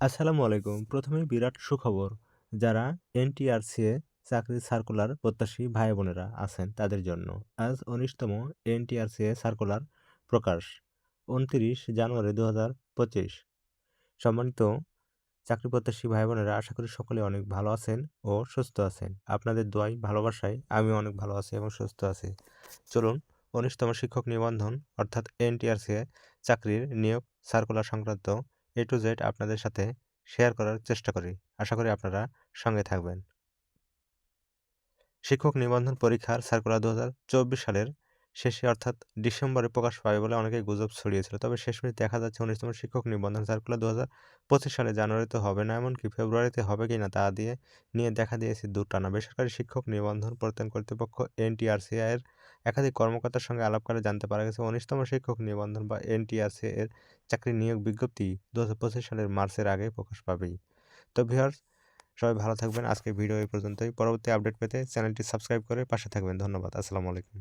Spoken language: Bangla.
আসসালামু আলাইকুম। প্রথমেই বিরাট সুখবর। যারা এনটিআরসিএ চাকরির সার্কুলার প্রত্যাশী ভাই বোনেরা আছেন তাদের জন্য। আজ উনিশতম এনটিআরসিএ সার্কুলার প্রকাশ, উনত্রিশ জানুয়ারি দু হাজার পঁচিশ। সম্মানিত চাকরি প্রত্যাশী ভাই বোনেরা, আশা করি সকলে অনেক ভালো আছেন ও সুস্থ আছেন। আপনাদের দোয়াই ভালোবাসায় আমি অনেক ভালো আছি এবং সুস্থ আছি। চলুন, উনিশতম শিক্ষক নিবন্ধন অর্থাৎ এনটিআরসিএ চাকরির নিয়োগ সার্কুলার সংক্রান্ত এ টু জেড আপনাদের সাথে শেয়ার করার চেষ্টা করি। আশা করি আপনারা সঙ্গে থাকবেন। শিক্ষক নিবন্ধন পরীক্ষার সার্কুলার দু সালের শেষে অর্থাৎ ডিসেম্বরে প্রকাশ পাবে বলে অনেকে গুজব ছড়িয়েছিল। তবে শেষমেশ দেখা যাচ্ছে উনিশতম শিক্ষক নিবন্ধন সার্কুলার দু পঁচিশ সালে জানুয়ারিতে হবে না, এমনকি ফেব্রুয়ারিতে হবে কি না তা দিয়ে নিয়ে দেখা দিয়েছে দুটানা। বেসরকারি শিক্ষক নিবন্ধন প্রত্যয়ন কর্তৃপক্ষ এনটিআরসিআই এর একাধিক কর্মকর্তার সঙ্গে আলাপ করে জানতে পারা গেছে, উনিশতম শিক্ষক নিবন্ধন বা এনটিআরসি এর চাকরি নিয়োগ বিজ্ঞপ্তি দু হাজার পঁচিশ সালের মার্চের আগে প্রকাশ পাবেই। তো ভিউয়ার্স, সবাই ভালো থাকবেন। আজকের ভিডিও এই পর্যন্তই। পরবর্তী আপডেট পেতে চ্যানেলটি সাবস্ক্রাইব করে পাশে থাকবেন। ধন্যবাদ। আসসালামু আলাইকুম।